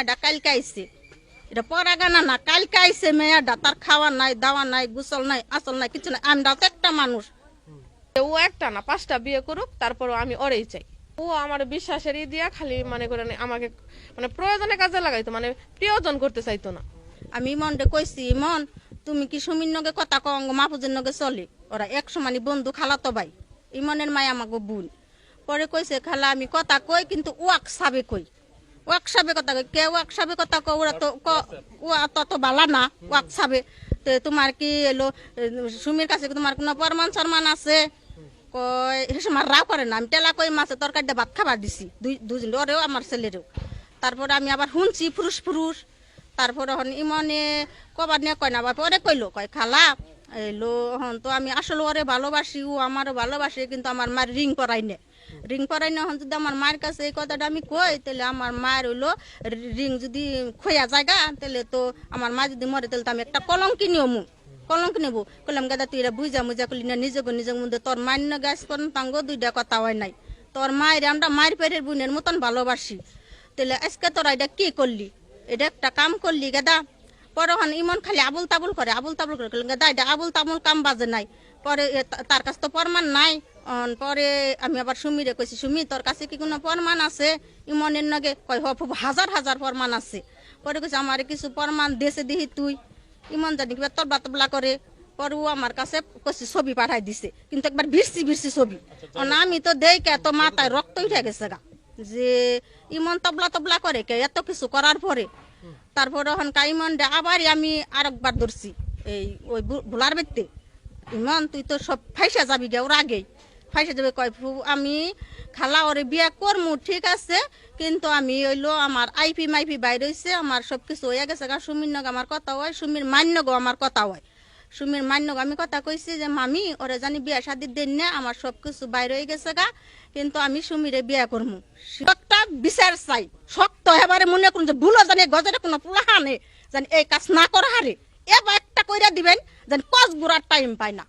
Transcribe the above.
মেয়েটা কালকে আইছে। এটা পরা গানা না কালকে আইছে মেয়েটা তার খাওয়া নাই দাওয়া নাই গুসল নাই আসল নাই কিছু নাই। আমরাও তো একটা মানুষ। ও একটা না পাঁচটা বিয়ে করুক তারপরও আমি ওরেই চাই। ও আমার বিশ্বাসের ই দিয়া খালি মনে করেন আমাকে মানে প্রয়োজনে কাজে লাগাইতো মানে প্রিয়জন করতে চাইতো না। আমি ইমনরে কইছি ইমন তুমি কি সুমির নগে কথা কঙ্গ মাহফুজের নগে চলে? ওরা এক সমানি বন্ধু খালাতো ভাই। ইমনের মায় আমাকে বোন। পরে কইছে খালা আমি কথা কই কিন্তু ওয়াক সাবে কই? ওয়াক সাবে কথা কে ওয়াক সাবে কথা কই ওরা তো ক- তত বালা না ওয়াক সাবে তো তোমার কি এলো? সুমির কাছে কি তোমার কোনো প্রমাণ সরমান আছে? কয় সে সময় রাও করে না। আমি টেলা কই মাছে তরকারি দিয়ে ভাত খাবার দিছি। দুই দুজন ওরেও আমার ছেলেরেও। তারপরে আমি আবার শুনছি ফুরুস ফুরুস তারপরে হন ইমনে কবার নিয়ে কয় না আবার পরে কইলো, কয়, খালা, এলো, হন তো আমি আসলে ওরে ভালোবাসি, ও আমারও ভালোবাসে, কিন্তু আমার মার রিং পরাই নে। রিং পরাই না যদি আমার মায়ের কাছে এই কথাটা আমি কই, তাহলে আমার মায়ের হইল রিং যদি খোয়া জায়গা, তাহলে তো আমার মা যদি মরে, তাহলে তো আমি একটা কলম কিনিও মু কলঙ্ক নেব। কলম গাদা, তুই এরা বুঝা মুজা করলি না, নিজে নিজের মধ্যে তোর মান্য গ্যাস করেন তাঙ্গ দুইটা কথা হয় নাই। তোর মায়ের, আমরা মায়ের পেটের বোনের মতন ভালোবাসি। তাহলে আজকে তোরা এটা কি করলি? এটা একটা কাম করলি, গাদা? পরে ইমন খালি আবুল তাবুল করে, আবুল তাবুল করে গাদা, এটা আবুল তাবুল কাম বাজে নাই। পরে তার কাছে তো প্রমাণ নাই। পরে আমি আবার সুমিরে কইছি সুমি তোর কাছে কি কোনো প্রমাণ আছে? ইমনের নগে কয় ফুফু, হাজার হাজার প্রমাণ আছে। পরে কইছে আমার কিছু প্রমাণ দেশে দিহি তুই। ইমন জানি কিবা তবলা তবলা করে। পরে ও আমার কাছে কইছে ছবি পাঠাই দিছে। কিন্তু একবার ভিড়ছি ভিড়ছি ছবি। আমি তো দেই কে তো মাথায় রক্ত উঠে গেছে গা। যে ইমন তবলা তবলা করে কে এত কিছু করার পরে। তারপরে হন কা ইমন দে আবার আমি আরেকবার ধরছি। এই ওই ভোলার বেতে ইমন, তুই তো সব ফাইসা যাবি গে, ওর আগেই। ফাইসা যাবে কয় আমি খালা ওরে বিয়া করমু, ঠিক আছে? কিন্তু আমি হইল আমার আইপি মাইপি বাইর হইছে, আমার সব কিছু হয়ে গেছে গা, সুমির নগ আমার কথা হয় সুমির মান্য গো আমার কথা হয় সুমির মান্য আমি কথা কইছি যে, মামি, ওরে জানি বিয়া শাদি দেন না, আমার সব কিছু বাইর হয়ে গেছে গা, কিন্তু আমি সুমিরে বিয়া করমু। একটা বিচার চাই, শক্ত এবারে মনে করুন যে ভুলো জানি গজরে কোনো পুলাহানে জানি এই কাজ না করা হারে এবার একটা কইরা দিবেন যেন কস বুড়ার টাইম পায় না